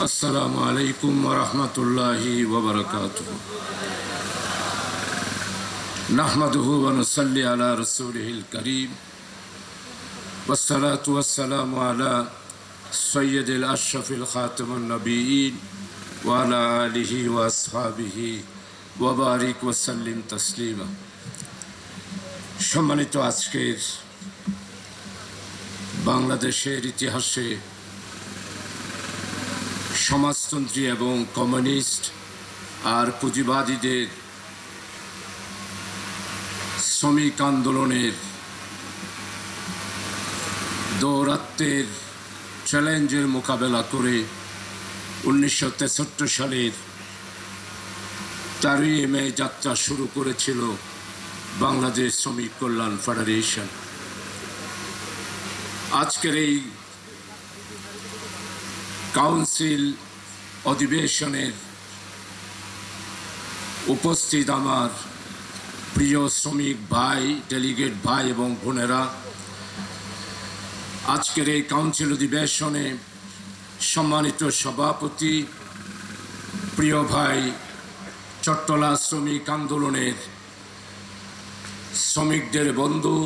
السلام عليكم ورحمة الله وبركاته نحمده ونصلي على رسوله الكريم والصلاة والسلام على سيد الأشرف الخاتم النبيين وعلى آله وأصحابه وبارك وسلم تسليما সম্মানিত আজকের বাংলাদেশের ইতিহাসে সমাজতন্ত্রী এবং কমিউনিস্ট আর পুঁজিবাদীদের শ্রমিক আন্দোলনের দৌরাত্মের চ্যালেঞ্জের মোকাবেলা করে উনিশশো তেষট্টি সালের চারই মে যাত্রা শুরু করেছিল বাংলাদেশ শ্রমিক কল্যাণ ফেডারেশন। আজকের এই কাউন্সিল অধিবেশনের উপস্থিত আমার প্রিয় শ্রমিক ভাই, ডেলিগেট ভাই এবং বোনেরা, আজকের এই কাউন্সিল অধিবেশনে সম্মানিত সভাপতি, প্রিয় ভাই চট্টলা শ্রমিক আন্দোলনের শ্রমিকদের বন্ধু,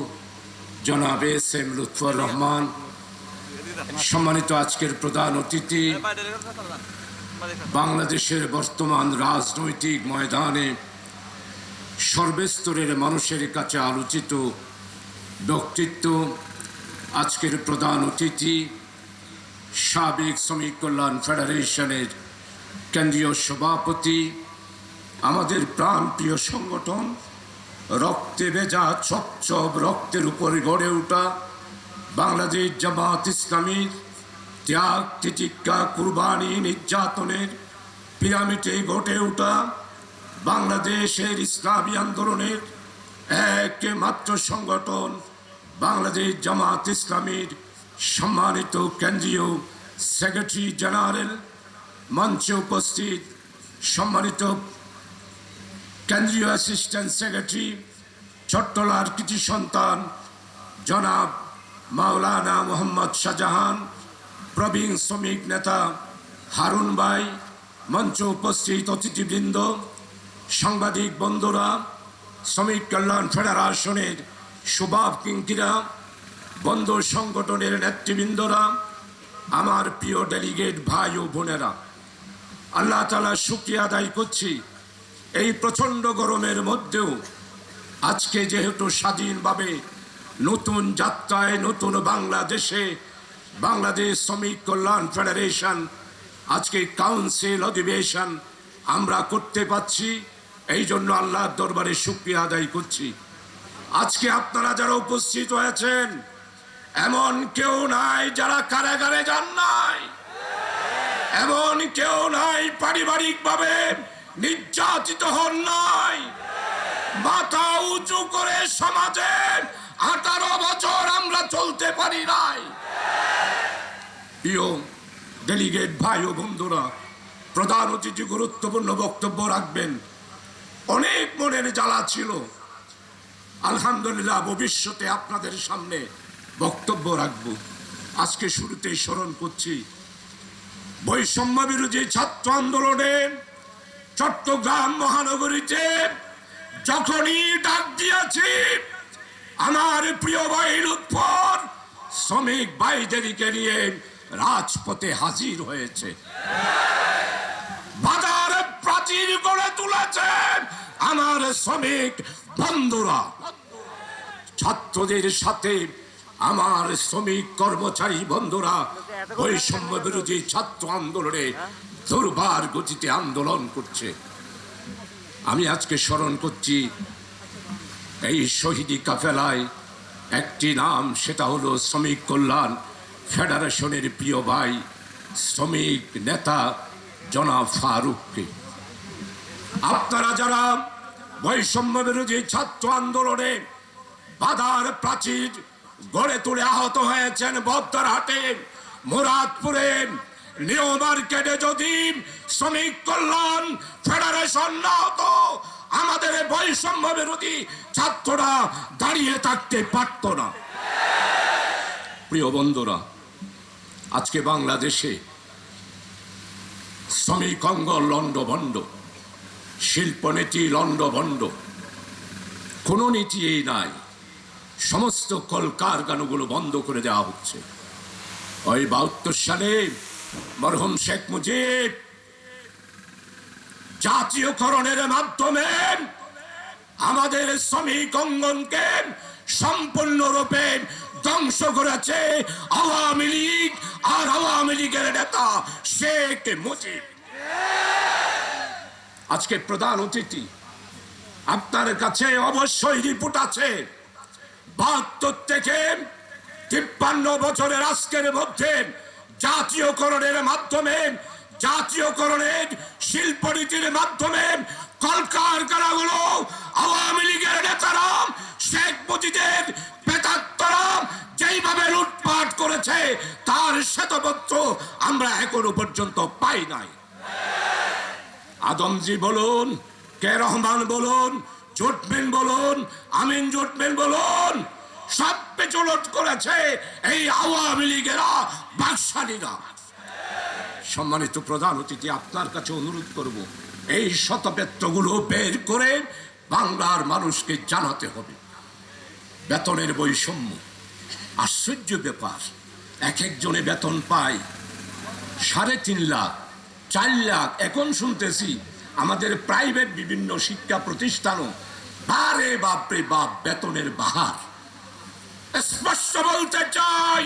জনাব এস এম লুৎফর রহমান সম্মানিত আজকের প্রধান অতিথি, বাংলাদেশের বর্তমান রাজনৈতিক ময়দানে সর্বস্তরের মানুষের কাছে আলোচিত ব্যক্তিত্ব আজকের প্রধান অতিথি সাবেক শ্রমিক কল্যাণ ফেডারেশনের কেন্দ্রীয় সভাপতি, আমাদের প্রাণপ্রিয় সংগঠন, রক্তে ভেজা চপচপ রক্তের উপরে গড়ে ওঠা বাংলাদেশ জামাত ইসলামীর ত্যাগ তিতিক্ষা কুরবানি নির্যাতনের পিরামিডে ঘটে ওঠা বাংলাদেশের ইসলামী আন্দোলনের একমাত্র সংগঠন বাংলাদেশ জামাত ইসলামীর সম্মানিত কেন্দ্রীয় সেক্রেটারি জেনারেল মঞ্চে উপস্থিত সম্মানিত কেন্দ্রীয় অ্যাসিস্ট্যান্ট সেক্রেটারি চট্টলার কৃতি সন্তান জনাব মাওলানা মোহাম্মদ শাহজাহান, প্রবীণ শ্রমিক নেতা হারুন ভাই, মঞ্চ উপস্থিত অতিথিবৃন্দ, সাংবাদিক বন্ধুরা, শ্রমিক কল্যাণ ফেডারেশনের সুভাব কিঙ্কিরা, বন্ধু সংগঠনের নেতৃবৃন্দরা, আমার প্রিয় ডেলিগেট ভাই ও বোনেরা, আল্লাহ তালা শুক্রিয়া আদায় করছি। এই প্রচণ্ড গরমের মধ্যেও আজকে যেহেতু স্বাধীনভাবে নতুন যাত্রায়, নতুন বাংলাদেশে, বাংলাদেশ শ্রমিক কল্যাণ ফেডারেশন, আজকে কাউন্সিল অধিবেশন আমরা করতে পাচ্ছি এই জন্য আল্লাহর দরবারে শুক্রিয়া আদায় করছি। আজকে আপনারা যারা উপস্থিত হয়েছেন, এমন কেউ নাই যারা কারাগারে যান নাই। এমন কেউ নাই পারিবারিকভাবে নির্যাতিত হন নাই। মাথা উঁচু করে সমাজে আঠারো বছর আমরা চলতে পারি নাই। ডেলিগেট ভাই ও বন্ধুরা, প্রধান অতিথি গুরুত্বপূর্ণ বক্তব্য রাখবেন। অনেক মনের জ্বালা ছিল। আলহামদুলিল্লাহ, ভবিষ্যতে আপনাদের সামনে বক্তব্য রাখব। আজকে শুরুতেই স্মরণ করছি, বৈষম্য বিরোধী ছাত্র আন্দোলনে চট্টগ্রাম মহানগরীতে যখনই ডাক দিয়েছি আমার প্রিয় ভাই উৎপর শ্রমিক ভাইদেরকে নিয়ে রাজপথে হাজির হয়েছে। বাজার প্রাচীর গড়ে তুলেছেন আমার শ্রমিক বন্ধুরা। ছাত্রদের সাথে আমার শ্রমিক কর্মচারী বন্ধুরা বৈষম্য বিরোধী ছাত্র আন্দোলনে দুর্বার গতিতে আন্দোলন করছে। আমি আজকে স্মরণ করছি এই শহীদি কাফেলায় একটি নাম, সেটা হলো শ্রমিক কল্যাণ ফেডারেশনের প্রিয় ভাই, শ্রমিক নেতা জনাব ফারুককে। আপনারা যারা বৈষম্য বিরোধী ছাত্র আন্দোলনে বাধার প্রাচীর গড়ে তুলে আহত হয়েছেন বদ্দারহাটে মুরাদপুরে, নিউ মার্কেটে যদি শ্রমিক কল্যাণ ফেডারেশন না হতো আমাদের বৈষম্য বিরোধী ছাত্ররা দাঁড়িয়ে থাকতে পারত না। প্রিয় বন্ধুরা, আজকে বাংলাদেশে শ্রমিক অঙ্গ লণ্ডভণ্ড, শিল্পনীতি লণ্ডভণ্ড, কোনো নীতি এই নাই। সমস্ত কলকারখানাগুলো বন্ধ করে দেওয়া হচ্ছে। ওই বাহাত্তর সালে মরহুম শেখ মুজিব জাতীয়করণের মাধ্যমে আমাদের শ্রমিক অঙ্গনকে সম্পূর্ণরূপে ধ্বংস করেছে আওয়ামী লীগ আর আওয়ামী লীগের নেতা শেখ মুজিব। আজকে প্রধান অতিথি আপনার কাছে অবশ্যই রিপোর্ট আছে। বাহাত্তর থেকে তিপ্পান্ন বছরের আজকের মধ্যে জাতীয়করণের মাধ্যমে জাতীয়করণের শিল্প শিল্পনীতির মাধ্যমে কলকারখানাগুলো আওয়ামী লীগের নেতারা শেখ মুজিবের পেতাত্তরা যেইভাবে লুটপাট করেছে, তার শ্বেতপত্র আমরা এখনও পর্যন্ত পাই নাই। আদমজি বলুন, কে রহমান বলুন, জোটমেন বলুন, আমিন জোটমেন বলুন, সব পেচলট করেছে এই আওয়ামী লীগেরা বাকশালীরা। সম্মানিত প্রধান অতিথি, আপনার কাছে অনুরোধ করব, এই শতপেত্রগুলো বের করে বাংলার মানুষকে জানাতে হবে। বেতনের বৈষম্য, আশ্চর্য ব্যাপার। এক একজনে বেতন পায় সাড়ে তিন লাখ, চার লাখ। এখন শুনতেছি, আমাদের প্রাইভেট বিভিন্ন শিক্ষা প্রতিষ্ঠানও বারে বাপরে বাপ বেতনের বাহার। স্পষ্ট বলতে চাই,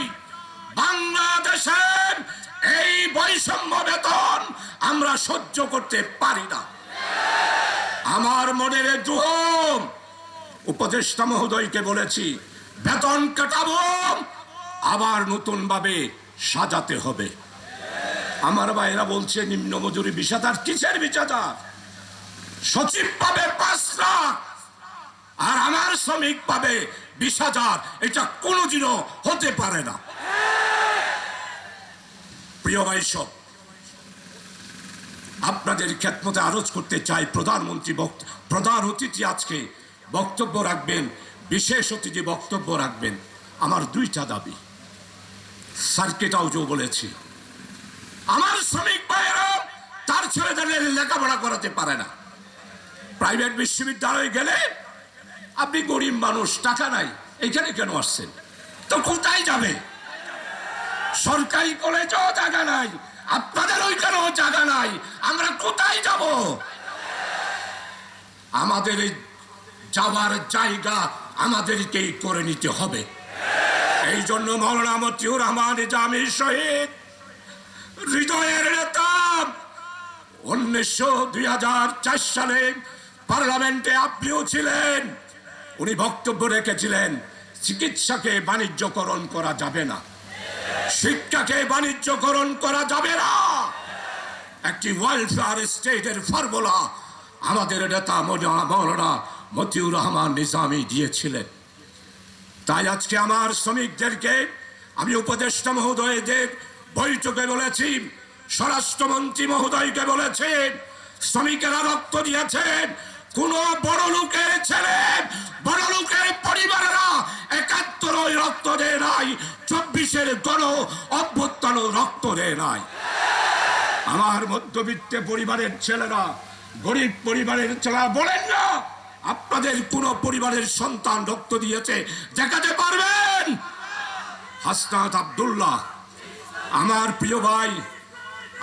বাংলাদেশের এই বৈষম্য বেতন আমরা সহ্য করতে পারি না। আমার মনের দুহম উপদেষ্টা মহোদয়কে বলেছি, বেতন কাটাবো, আবার নতুন ভাবে সাজাতে হবে। আমার ভাইরা বলছে, নিম্ন মজুরি বিষাদার কিসের হাজার? সচিব পাবে পাঁচ লাখ, আর আমার শ্রমিক পাবে বিশ এটা কোনোদিনও হতে পারে না। প্রিয় ভাই সব, আপনাদের খেতমতে আরজ করতে চাই প্রধানমন্ত্রী প্রধান অতিথি আজকে বক্তব্য রাখবেন, বিশেষ অতিথি বক্তব্য রাখবেন। আমার দুইটা দাবি, সার্কিট হাউজও বলেছি। আমার শ্রমিক ভাইয়েরা, তার ছেলেদের লেখাপড়া করাতে পারে না। প্রাইভেট বিশ্ববিদ্যালয়ে গেলে আপনি গরিব মানুষ, টাকা নাই, এখানে কেন আসছেন? তো কোথায় যাবে? সরকারি কলেজও জায়গা নাই। আপনাদের ওইখানেও জায়গা নাই। আমরা কোথায় যাব? আমাদের এই যাওয়ার জায়গা আমাদেরকেই করে নিতে হবে। এই জন্য মৌলানা মতিউর রহমান জামির শহীদ, হৃদয়ের নেতা, উনিশশো দুই হাজার চার সালে পার্লামেন্টে আপনিও ছিলেন। উনি বক্তব্য রেখেছিলেন, চিকিৎসাকে বাণিজ্যকরণ করা যাবে না। শিক্ষাকে বাণিজ্যকরণ করা যাবে না। একটি ওয়েলফেয়ার স্টেটের ফর্মুলা আমাদের নেতা মৌলানা মতিউর রহমান নিজামি দিয়েছিলেন। তাই আজকে আমার শ্রমিকদেরকে আমি উপদেষ্টা মহোদয়দের বৈঠকে বলেছি, স্বরাষ্ট্রমন্ত্রী মহোদয়কে বলেছি, শ্রমিকেরা রক্ত দিয়েছেন, কোন বড় লোকের ছেলে বড় লোকের পরিবারেরা রক্ত দেয় নাই চব্বিশের গণ অভ্যুত্থান রক্ত দেয় নাই। আমার মধ্যবিত্ত পরিবারের ছেলেরা, গরিব পরিবারের ছেলেরা বলেন না, আপনাদের কোন পরিবারের সন্তান রক্ত দিয়েছে, দেখাতে পারবেন? হাসনাত আব্দুল্লাহ, আমার প্রিয় ভাই,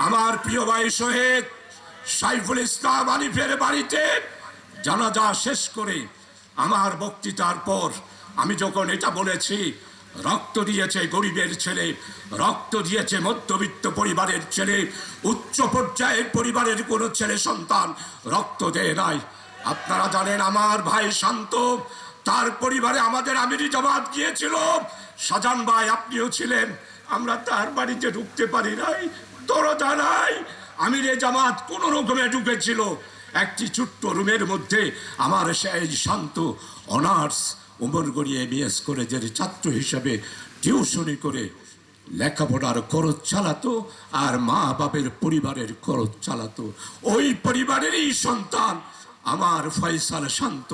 আমার প্রিয় ভাই শহীদ সাইফুল ইসলাম আলিফের বাড়িতে জানাজা শেষ করে আমার বক্তৃতার পর আমি যখন এটা বলেছি, রক্ত দিয়েছে গরিবের ছেলে, রক্ত দিয়েছে মধ্যবিত্ত পরিবারের ছেলে, উচ্চ পর্যায়ের পরিবারের কোনো ছেলে সন্তান রক্ত দেয় নাই। আপনারা জানেন আমার ভাই শান্ত, তার পরিবারে আমাদের আমিরি জামাত গিয়েছিল। সাজান ভাই, আপনিও ছিলেন। আমরা তার বাড়িতে ঢুকতে পারি নাই, দরজা নাই। আমিরে জামাত কোন রকমে ঢুকেছিল। একটি ছোট্ট রুমের মধ্যে আমার সেই শান্ত, অনার্স উমর গড়িয়ে বিএস কলেজের ছাত্র হিসেবে টিউশনি করে লেখাপড়ার খরচ চালাতো আর মা বাপের পরিবারের খরচ চালাতো। ওই পরিবারেরই সন্তান আমার ফয়সাল শান্ত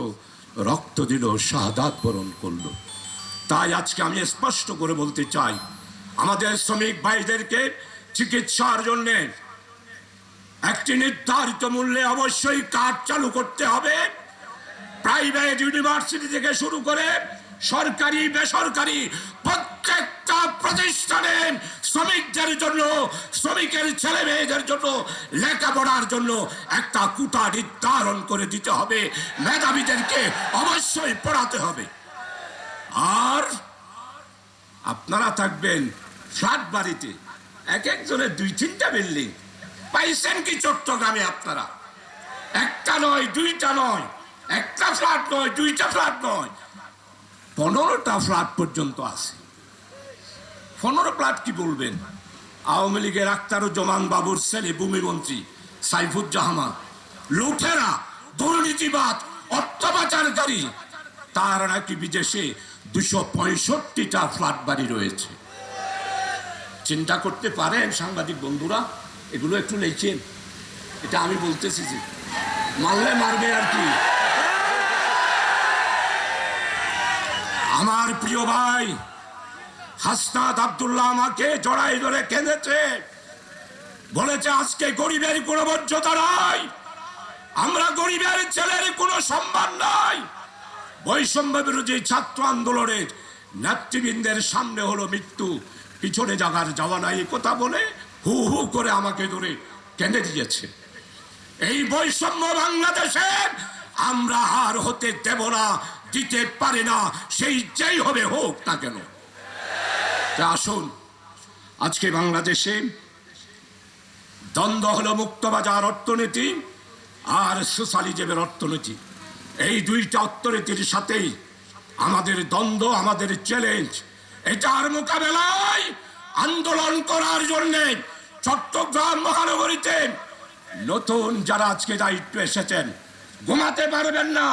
রক্ত দিল, শাহাদাত বরণ করল। তাই আজকে আমি স্পষ্ট করে বলতে চাই, আমাদের শ্রমিক ভাইদেরকে চিকিৎসার জন্যে একটি নির্ধারিত মূল্যে অবশ্যই কার্ড চালু করতে হবে। প্রাইভেট ইউনিভার্সিটি থেকে শুরু করে সরকারি, বেসরকারি প্রত্যেকটা প্রতিষ্ঠানে শ্রমিকদের জন্য, শ্রমিকের ছেলে মেয়েদের জন্য লেখাপড়ার জন্য একটা কুটা নির্ধারণ করে দিতে হবে। মেধাবীদেরকে অবশ্যই পড়াতে হবে। আর আপনারা থাকবেন ফ্ল্যাট বাড়িতে। এক একজনের দুই তিনটা বিল্ডিং। পাইছেন কি চট্টগ্রামে আপনারা? একটা নয়, দুইটা নয়। একটা ফ্ল্যাট নয়, দুইটা ফ্ল্যাট নয়। পনেরোটা ফ্ল্যাট পর্যন্ত আছে। পনেরো ফ্ল্যাট কি বলবেন? আওয়ামী লীগের আক্তার জমান বাবুর ছেলে, ভূমিমন্ত্রী সাইফুজ্জামান লুঠেরা, দুর্নীতিবাদ অর্থ পাচারকারী তার নাকি বিদেশে দুশো পঁয়ষট্টিটা ফ্ল্যাট বাড়ি রয়েছে। চিন্তা করতে পারেন সাংবাদিক বন্ধুরা, এগুলো একটু লেখেন। এটা আমি বলতেছি যে, মারলে মারবে আর কি। আমার প্রিয় ভাই, হাসনাত আব্দুল্লাহ আমাকে জড়াই ধরে কেঁদেছে। বলেছে, আজকে গরিবের কোনো মর্যাদা নাই। আমরা গরিবের ছেলের কোনো সম্মান নাই। বৈষম্য বিরোধী ছাত্র আন্দোলনের নেতৃবৃন্দের সামনে হলো মৃত্যু। পিছনে জাগার যাওয়া নাই কথা বলে হু হু করে আমাকে ধরে কেঁদে দিয়েছে। এই বৈষম্য বাংলাদেশের আমরা আর হতে দেব না। দিতে পারে না, সেই যেই হবে হোক না কেন? তা আসুন, আজকে বাংলাদেশে দ্বন্দ্ব হলো মুক্তবাজার অর্থনীতি আর সোশ্যালিজমের অর্থনীতি। এই দুইটা অর্থনীতির সাথেই আমাদের দ্বন্দ্ব, আমাদের চ্যালেঞ্জ এটার মোকাবেলায় আন্দোলন করার জন্যে চট্টগ্রাম মহানগরীতে নতুন যারা আজকে দায়িত্ব এসেছেন, ঘুমাতে পারবেন না।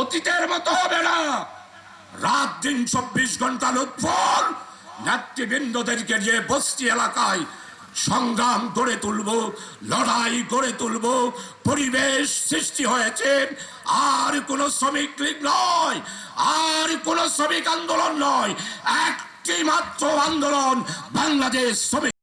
অতীতের মতো হবে না। রাত দিন চব্বিশ ঘণ্টা লুৎফল নেতৃবৃন্দদেরকে নিয়ে বস্তি এলাকায় সংগ্রাম গড়ে তুলব, লড়াই গড়ে তুলব, পরিবেশ সৃষ্টি হয়েছে। আর কোন শ্রমিক লীগ নয়, আর কোন শ্রমিক আন্দোলন নয় একটি মাত্র আন্দোলন বাংলাদেশ শ্রমিক